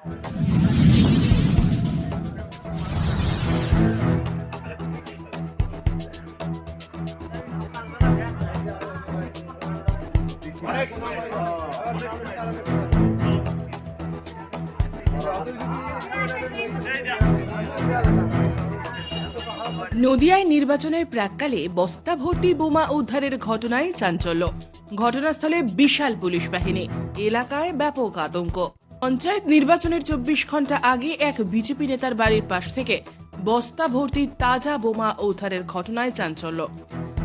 নদিয়ায় নির্বাচনের প্রাককালে বস্তা ভর্তি বোমা উদ্ধারের ঘটনায় চাঞ্চল্য। ঘটনাস্থলে বিশাল পুলিশ বাহিনী। এলাকায় ব্যাপক আতঙ্ক। পঞ্চায়েত নির্বাচনের চব্বিশ ঘণ্টা আগে এক বিজেপি নেতার বাড়ির পাশ থেকে বস্তা ভর্তি তাজা বোমা উদ্ধারের ঘটনায় চাঞ্চল্য।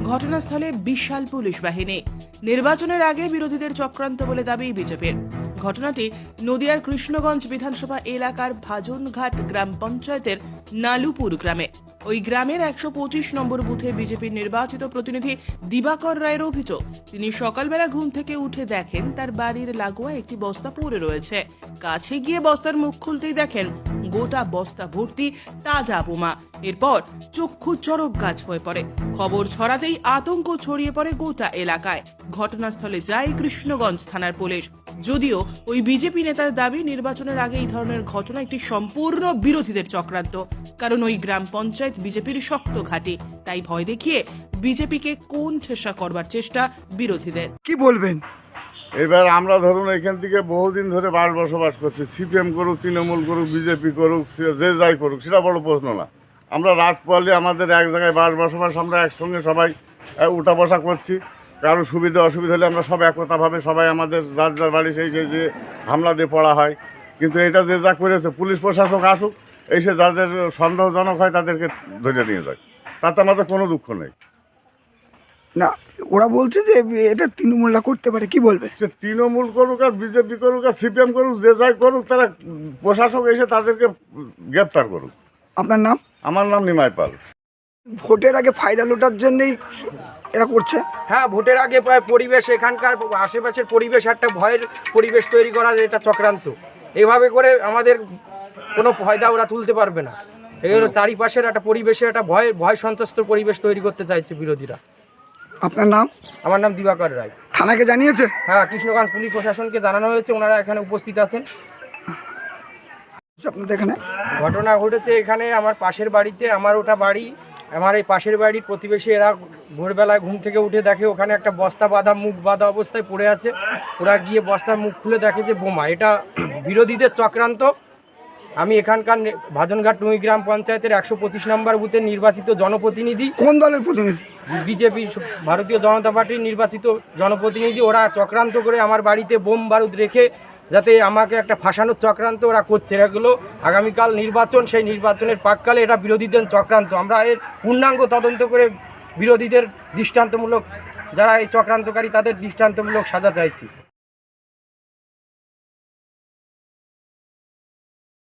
ঘটনাস্থলে বিশাল পুলিশ বাহিনী। নির্বাচনের আগে বিরোধীদের চক্রান্ত বলে দাবি বিজেপির। ঘটনাটি নদিয়ার কৃষ্ণগঞ্জ বিধানসভা এলাকার ভাজনঘাট গ্রাম পঞ্চায়েতের নালুপুর গ্রামে। ওই গ্রামের একশো পঁচিশ নম্বর বুথে বিজেপির নির্বাচিত প্রতিনিধি দিবাকর রায়ের অভিযোগ। তিনি সকালবেলা ঘুম থেকে উঠে দেখেন তার বাড়ির লাগোয়া একটি বস্তা পড়ে রয়েছে। কাছে গিয়ে বস্তার মুখ খুলতেই দেখেন গোটা বস্তা ভর্তি তাজা বোমা। এরপর চক্ষু চরক গাছ হয়ে পড়ে। খবর ছড়াতেই আতঙ্ক ছড়িয়ে পড়ে গোটা এলাকায়। ঘটনাস্থলে যায় কৃষ্ণগঞ্জ থানার পুলিশ। যদিও ওই বিজেপি নেতার দাবি নির্বাচনের আগে এই ধরনের ঘটনা একটি সম্পূর্ণ বিরোধীদের চক্রান্ত কারণ ওই গ্রাম পঞ্চায়েত বিজেপির শক্ত ঘাঁটি। তাই ভয় দেখিয়ে বিজেপিকে কোন ঠেসা করবার চেষ্টা বিরোধীদের। কি বলবেন? এবার আমরা ধরুন এখান থেকে বহুদিন ধরে বাস বসবাস করছি সিপিএম করুক তৃণমূল করুক বিজেপি করুক যে যাই করুক সেটা বড় প্রশ্ন না। আমরা রাত পড়লে আমাদের এক জায়গায় বাস বসবাস আমরা একসঙ্গে সবাই উঠা বসা করছি। কারও সুবিধা অসুবিধা হলে আমরা সব একতাভাবে সবাই আমাদের যার যার বাড়ি সেই সেই যে হামলা দিয়ে পড়া হয়। কিন্তু এটা যে যা করেছে পুলিশ প্রশাসক আসুক এসে যাদের সন্দেহজনক হয় তাদেরকে ধরে নিয়ে যায়। তাতে আমাদের কোনো দুঃখ নেই। না ওরা বলছে যে এটা তৃণমূলরা করতে পারে কি বলবে? সে তৃণমূল করুক আর বিজেপি করুক আর সিপিএম করুক যে যাই করুক তারা প্রশাসক এসে তাদেরকে গ্রেপ্তার করুক। আপনার নাম? আমার নাম নিমাই পাল। ভোটের আগে ফায়দা লোটার জন্যই এরা করছে? হ্যাঁ ভোটের আগে পরিবেশ এখানকার আশেপাশের পরিবেশ একটা ভয়ের পরিবেশ তৈরি করার এটা চক্রান্ত। এভাবে করে আমাদের কোনো ফয়দা ওরা তুলতে পারবে না। এগুলো চারিপাশের একটা পরিবেশে একটা ভয় ভয় সন্ত্রস্ত পরিবেশ তৈরি করতে চাইছে বিরোধীরা। আপনার নাম? আমার নাম দিবাকর রায়। থানাকে জানিয়েছে? হ্যাঁ কৃষ্ণগঞ্জ পুলিশ প্রশাসনকে জানানো হয়েছে ওনারা এখানে উপস্থিত আছেন। আপনাদের এখানে? ঘটনা ঘটেছে এখানে আমার পাশের বাড়িতে আমার ওটা বাড়ি। আমার এই পাশের বাড়ির প্রতিবেশী এরা ভোরবেলায় ঘুম থেকে উঠে দেখে ওখানে একটা বস্তা বাঁধা মুখ বাঁধা অবস্থায় পড়ে আছে। ওরা গিয়ে বস্তার মুখ খুলে দেখে যে বোমা এটা বিরোধীদের চক্রান্ত। আমি এখানকার ভাজনঘাট টুই গ্রাম পঞ্চায়েতের একশো পঁচিশ নম্বর বুথের নির্বাচিত জনপ্রতিনিধি। কোন দলের প্রতিনিধি? বিজেপি ভারতীয় জনতা পার্টির নির্বাচিত জনপ্রতিনিধি ওরা চক্রান্ত করে আমার বাড়িতে বোম বারুদ রেখে যাতে আমাকে একটা ফাঁসানোর চক্রান্ত ওরা করছে। এগুলো আগামীকাল নির্বাচন, সেই নির্বাচনের পাককালে এটা বিরোধীদের চক্রান্ত। আমরা এর পূর্ণাঙ্গ তদন্ত করে বিরোধীদের দৃষ্টান্তমূলক, যারা এই চক্রান্তকারী তাদের দৃষ্টান্তমূলক সাজা চাইছি।